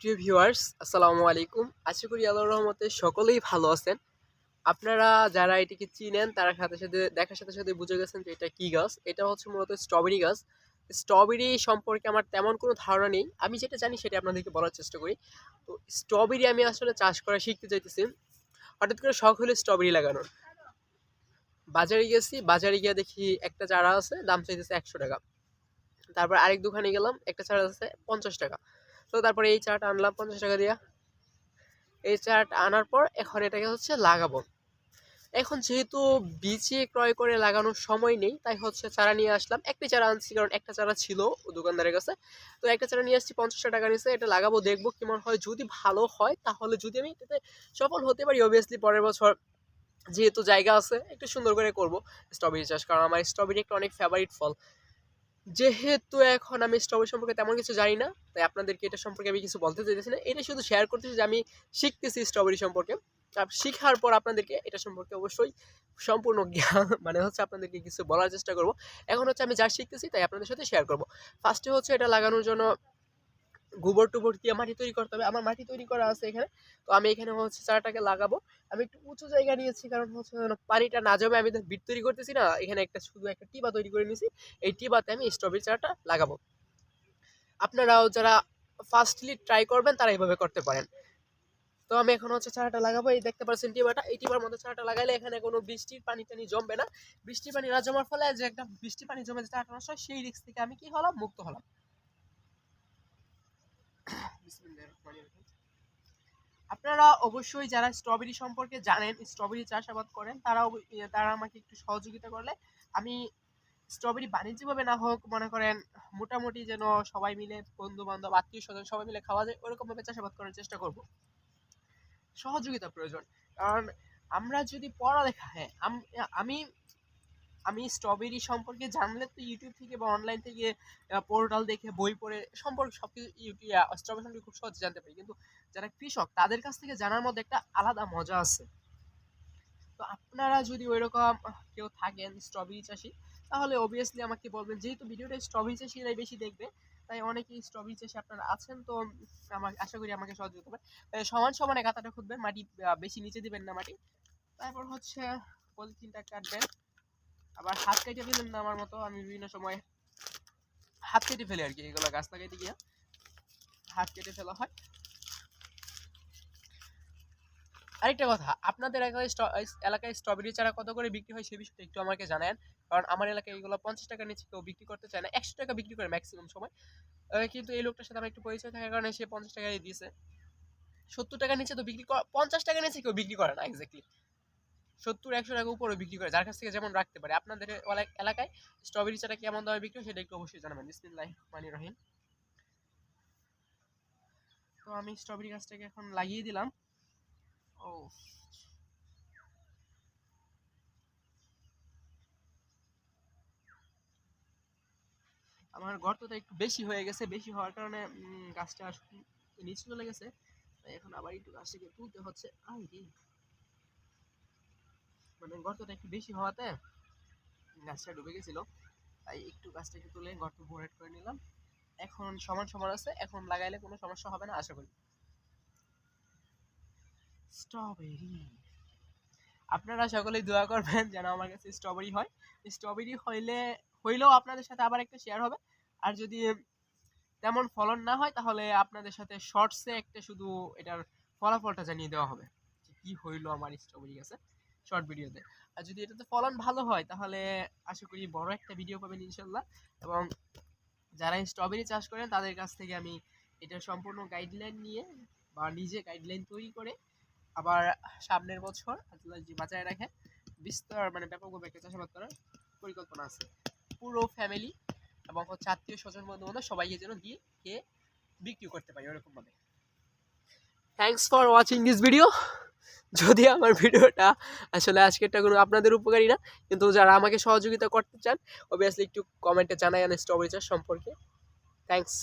প্রিয় ভিউয়ার্স, আসসালামু আলাইকুম। আশা করি আল্লাহর রহমতে সকলেই ভালো আছেন। আপনারা যারা এটিকে চিনেন, তারা সাথে সাথে, দেখার সাথে সাথে বুঝে গেছেন যে এটা কী গাছ। এটা হচ্ছে মূলত স্ট্রবেরি গাছ। স্ট্রবেরি সম্পর্কে আমার তেমন কোনো ধারণা নেই। আমি যেটা জানি সেটা আপনাদেরকে বলার চেষ্টা করি। তো স্ট্রবেরি আমি আসলে চাষ করা শিখতে চাইতেছি। হঠাৎ করে শখ হলো স্ট্রবেরি লাগানোর। বাজারে গেছি, বাজারে গিয়ে দেখি একটা চারা আছে, দাম চাইতেছে একশো টাকা। তারপর আরেক দোকানে গেলাম, একটা চারা আছে পঞ্চাশ টাকা। তো তারপরে এই চারাটা আনলাম পঞ্চাশ টাকা দিয়া। এই চারাটা আনার পর এখন এটাকে হচ্ছে লাগাবো। এখন যেহেতু বীজে ক্রয় করে লাগানোর সময় নেই, তাই হচ্ছে চারা নিয়ে আসলাম। একটি চারা আনছি, কারণ একটা চারা ছিল দোকানদারের কাছে। তো একটা চারা নিয়ে আসছি, পঞ্চাশ টাকা নিয়েছে এটা লাগাবো, দেখব কেমন হয়। যদি ভালো হয়, তাহলে যদি আমি এটাতে সফল হতে পারি অবভিয়াসলি পরের বছর যেহেতু জায়গা আছে, একটু সুন্দর করে করব। স্ট্রবেরি চাষ, কারণ আমার স্ট্রবেরি একটা অনেক ফেভারিট ফল। যেহেতু এখন আমি স্ট্রবেরি সম্পর্কে তেমন কিছু জানি না, তাই আপনাদেরকে এটা সম্পর্কে আমি কিছু বলতে চাইতেছি না। এটা শুধু শেয়ার করতেছি যে আমি শিখতেছি স্ট্রবেরি সম্পর্কে। শিখার পর আপনাদেরকে এটা সম্পর্কে অবশ্যই সম্পূর্ণ জ্ঞান মানে হচ্ছে আপনাদেরকে কিছু বলার চেষ্টা করব। এখন হচ্ছে আমি যা শিখতেছি তাই আপনাদের সাথে শেয়ার করব। ফার্স্টে হচ্ছে এটা লাগানোর জন্য গোবর টুবর দিয়ে মাটি তৈরি করতে হবে। আমার মাটি তৈরি করা আছে এখানে। তো আমি এখানে হচ্ছে চারাটাকে লাগাবো। আমি একটু উঁচু জায়গা নিয়েছি, কারণ হচ্ছে পানিটা না জমে আমি বিট তৈরি করতেছি না। এখানে একটা শুধু একটা টিবা তৈরি করে নিয়েছি। এই টিবাতে আমি স্ট্রবেরি চারাটা লাগাবো। আপনারাও যারা ফার্স্টলি ট্রাই করবেন, তারা এইভাবে করতে পারেন। তো আমি এখন হচ্ছে চারাটা লাগাবো। এই দেখতে পাচ্ছেন টিবাটা। এই টিবার মধ্যে চারাটা লাগাইলে এখানে কোনো বৃষ্টির পানি টানি জমবে না। বৃষ্টির পানি না জমার ফলে যে একটা বৃষ্টির পানি জমে যে চারাটা নষ্ট হয়, সেই রিস্ক থেকে আমি কি হলাম? মুক্ত হলাম। আপনারা অবশ্যই যারা স্ট্রবেরি সম্পর্কে জানেন, স্ট্রবেরি চাষাবাদ করেন, তারা তারা আমাকে একটু সহযোগিতা করলে আমি স্ট্রবেরি বাণিজ্যিকভাবে না হোক, মনে করেন মোটামুটি যেন সবাই মিলে বন্ধু বান্ধব আত্মীয় স্বজন সবাই মিলে খাওয়া যায়, ওরকমভাবে চাষাবাদ করার চেষ্টা করব। সহযোগিতা প্রয়োজন। কারণ আমরা যদি পড়ালেখা হ্যাঁ আম- আমি স্ট্রবেরি সম্পর্কে জানলে তো ইউটিউব থেকে বা অনলাইন থেকে পোর্টাল দেখে বই পড়ে সম্পর্কে সব কিছু স্ট্রবেরি সম্পর্কে খুব সহজে জানতে পারি। কিন্তু যারা কৃষক তাদের কাছ থেকে জানার মধ্যে একটা আলাদা মজা আছে। তো আপনারা যদি ওইরকম কেউ থাকেন স্ট্রবেরি চাষি তাহলে অবভিয়াসলি আমাকে বলবেন যেহেতু ভিডিওটা স্ট্রবেরি চাষিরাই বেশি দেখবে তাই অনেকেই স্ট্রবেরি চাষি আপনারা আছেন তো আমাকে আশা করি আমাকে সহযোগিতা আহ, সমান সমানে গাঁথাটা খুঁজবেন মাটি বেশি নিচে দিবেন না মাটি। তারপর হচ্ছে পলিথিনটা কাটবেন। আবার হাত কেটে ফেলেন না আমার মতো, আমি বিভিন্ন সময় হাত কেটে ফেলে আর কি, এগুলো গাছ লাগাইতে গিয়ে। হাত কেটে ফেলা হয়। আরেকটা কথা, আপনাদের এলাকায় এলাকায় স্ট্রবেরি চারা কত করে বিক্রি হয় সে বিষয়টা একটু আমাকে জানান, কারণ আমার এলাকায় এগুলো পঞ্চাশ টাকা নিচে কেউ বিক্রি করতে চায় না, একশো টাকা বিক্রি করে ম্যাক্সিমাম সময়। কিন্তু এই লোকটার সাথে আমার একটু পরিচয় থাকার কারণে সে পঞ্চাশ টাকায় দিয়েছে। সত্তর টাকা নিচে তো বিক্রি করা পঞ্চাশ টাকা নিচে কেউ বিক্রি করে না এক্স্যাক্টলি সত্তর, একশো টাকা উপরে বিক্রি করে, যার কাছ থেকে যেমন রাখতে পারে। আপনাদের এলাকায় স্ট্রবেরি চারা কেমন দামে বিক্রি সেটা একটু অবশ্যই জানাবেন। বিসমিল্লাহ রহমানির রহিম। তো আমি স্ট্রবেরি গাছটাকে এখন লাগিয়ে দিলাম। ও। আমার গর্তটা একটু বেশি হয়ে গেছে, বেশি হওয়ার কারণে গাছটা নিচে চলে গেছে। এখন আবার একটু গাছটাকে তুলতে হচ্ছে। আই মানে গর্তটা একটু বেশি হওয়াতে গাছটা ডুবে গেছিল। তাই একটু গাছটাকে তুলে গর্ত ভরাট করে নিলাম। এখন সমান সমান আছে, এখন লাগাইলে কোনো সমস্যা হবে না, আশা করি। স্ট্রবেরি আপনারা সকলেই দোয়া করবেন যেন আমার কাছে স্ট্রবেরি হয়। স্ট্রবেরি হইলে, হইলেও আপনাদের সাথে আবার একটা শেয়ার হবে। আর যদি তেমন ফলন না হয়, তাহলে আপনাদের সাথে শর্টসে একটা শুধু এটার ফলাফলটা জানিয়ে দেওয়া হবে কি হইল আমার স্ট্রবেরি গাছে। শর্ট ভিডিওতে আর যদি এটাতে ফলন ভালো হয়, তাহলে আশা করি বড় একটা ভিডিও পাবেন ইনশাল্লাহ। এবং যারা স্ট্রবেরি চাষ করেন, তাদের কাছ থেকে আমি এটা সম্পূর্ণ গাইডলাইন নিয়ে বা নিজে গাইডলাইন তৈরি করে আবার সামনের বছর আল্লাহ বাঁচায় রাখে বিস্তার মানে ব্যাপকভাবে একটা চাষাবাদ করার পরিকল্পনা আছে। পুরো ফ্যামিলি এবং হচ্ছে আত্মীয় স্বজন বন্ধু বান্ধব সবাইকে যেন দিয়ে খেয়ে বিক্রি করতে পারি, ওরকমভাবে। Thanks for watching this video যদি আমার ভিডিওটা আসলে আজকেরটা কোনো আপনাদের উপকারী না, কিন্তু যারা আমাকে সহযোগিতা করতে চান অবভিয়াসলি একটু কমেন্টে জানাই স্ট্রবেরি চাষ সম্পর্কে। থ্যাংকস